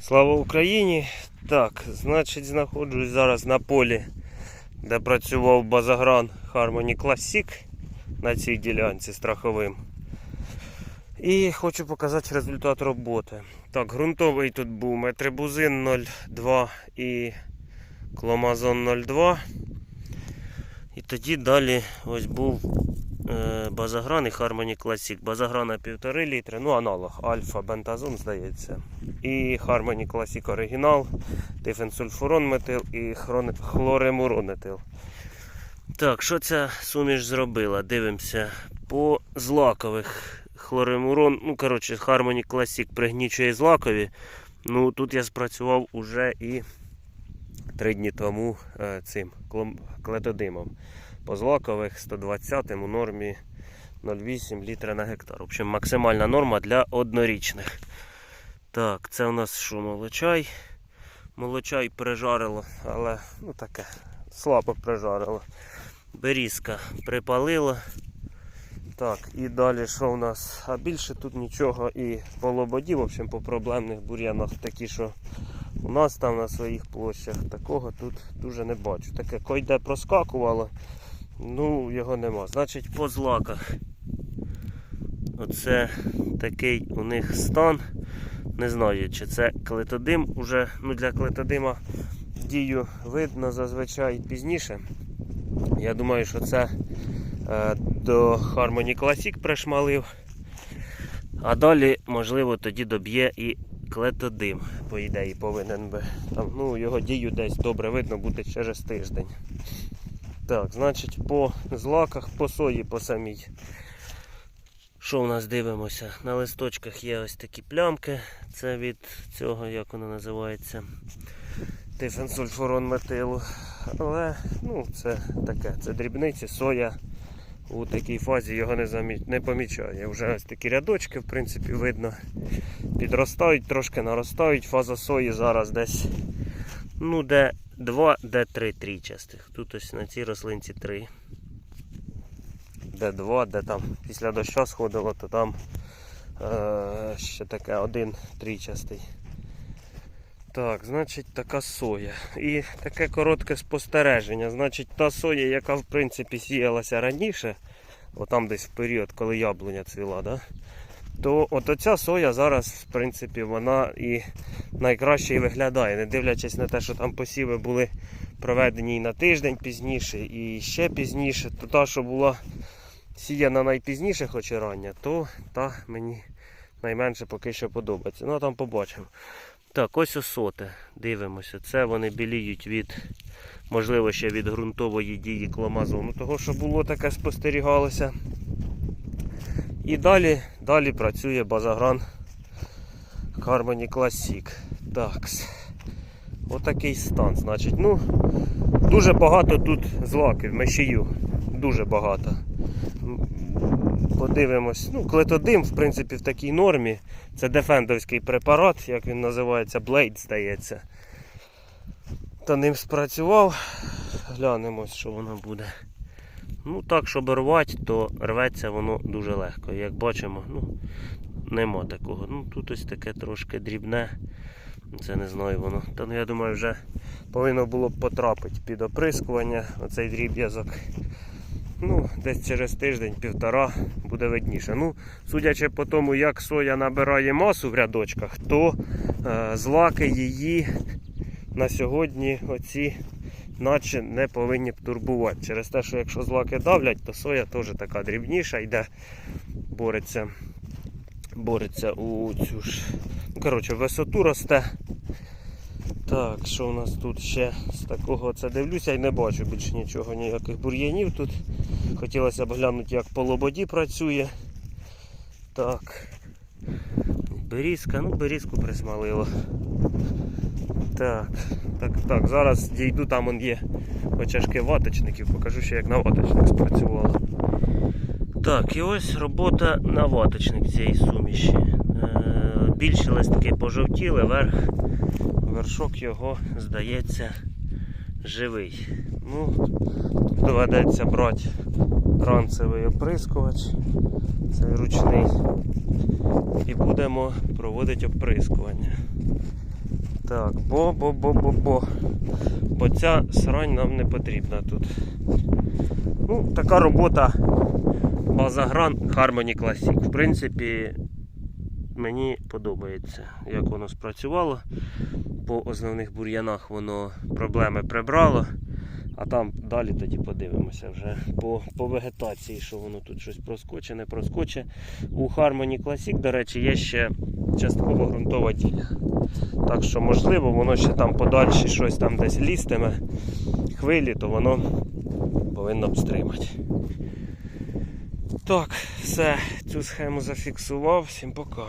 Слава Україні! Так, значить, знаходжусь зараз на полі, де працював базагран Harmony Classic на цій ділянці страховим. І хочу показати результат роботи. Так, ґрунтовий тут був метрибузин 0,2 і кломазон 0,2. І тоді далі ось був базагран і Harmony Classic. Базаграна 1,5 літри, ну аналог Альфа Бентазон, здається. І Harmony Classic оригінал, метил і хлоремуронетил. Так, що ця суміш зробила? Дивимося. По злакових хлоремурон, ну коротше, Harmony Classic пригнічує злакові. Ну тут я спрацював уже і три дні тому е, цим клетодимом. По злакових 120 у нормі 0,8 літра на гектар. В общем, максимальна норма для однорічних. Так, це у нас що, молочай? Молочай прижарило, але ну таке, слабо прижарило. Берізка припалила. Так, і далі що у нас? А більше тут нічого і по лободі, в общем, по проблемних бур'янах такі, що у нас там на своїх площах такого тут дуже не бачу. Таке койде проскакувало, ну його нема. Значить по злаках. Оце такий у них стан. Не знаю, чи це клетодим уже. Ну для клетодима дію видно зазвичай пізніше. Я думаю, що це е, до Harmony Classic пришмалив. А далі, можливо, тоді доб'є і клетодим, по ідеї, повинен би. Там, ну, його дію десь добре видно буде через тиждень. Так, значить, по злаках, по сої, по самій. Що у нас дивимося? На листочках є ось такі плямки. Це від цього, як воно називається, тифенсульфурон метилу. Але ну, це таке, це дрібниці, соя у такій фазі його не, замі... не помічає. Вже ось такі рядочки, в принципі, видно. Підростають, трошки наростають. Фаза сої зараз десь ну, де 2, де 3 трійчастих. Тут ось на цій рослинці 3 де 2, де там після дощу сходило, то там е, ще таке один трійчастий. Так, значить така соя. І таке коротке спостереження. Значить, та соя, яка в принципі сіялася раніше, отам десь в період, коли яблуня цвіла, да? То от оця соя зараз, в принципі, вона і найкраще і виглядає, не дивлячись на те, що там посіви були проведені і на тиждень пізніше, і ще пізніше, то та, що була сіяна найпізніше, хоч і рання, то та мені найменше поки що подобається. Ну, а там побачимо. Так, ось осоти. Дивимося. Це вони біліють від, можливо, ще від ґрунтової дії кломазону. Того, що було таке спостерігалося. І далі, далі працює базагран Harmony Classic. Так. Отакий стан. Значить, ну, дуже багато тут злаків, мешію. Дуже багато. Подивимось. Ну, клетодим, в принципі, в такій нормі. Це дефендовський препарат, як він називається, Blade, здається. Та ним спрацював. Глянемо, що воно буде. Ну так, щоб рвати, то рветься воно дуже легко. Як бачимо, ну, нема такого. Ну тут ось таке трошки дрібне. Це не знаю воно. Та ну я думаю, вже повинно було б потрапити під оприскування оцей дріб'язок. Ну, десь через тиждень-півтора буде видніше. Ну, судячи по тому, як соя набирає масу в рядочках, то е, злаки її на сьогодні оці наче не повинні турбувати. Через те, що якщо злаки давлять, то соя теж така дрібніша, йде, бореться, бореться у цю ж. Ну, коротше, висоту росте. Так, що у нас тут ще з такого це дивлюся і не бачу більше нічого, ніяких бур'янів тут. Хотілося б глянути, як по лободі працює. Так. Берізка, ну берізку присмалило. Так, так, так, зараз дійду, там он є очашки ваточників, покажу ще як на ваточник спрацювало. Так, і ось робота на ваточник цієї суміші. Е, більші листки пожовтіли, верх, вершок його, здається, живий. Ну, доведеться брати ранцевий оприскувач, цей ручний, і будемо проводити оприскування. Так, бо-бо-бо-бо-бо. Бо ця срань нам не потрібна тут. Ну, така робота Базагран Harmony Classic. В принципі, мені подобається, як воно спрацювало. По основних бур'янах воно проблеми прибрало. А там далі тоді подивимося вже по, по вегетації, що воно тут щось проскоче, не проскоче. У Harmony Classic, до речі, є ще частково ґрунтова ділля. Так що, можливо, воно ще там подальше щось там десь лістиме хвилі, то воно повинно б стримати. Так, все, цю схему зафіксував. Всім пока.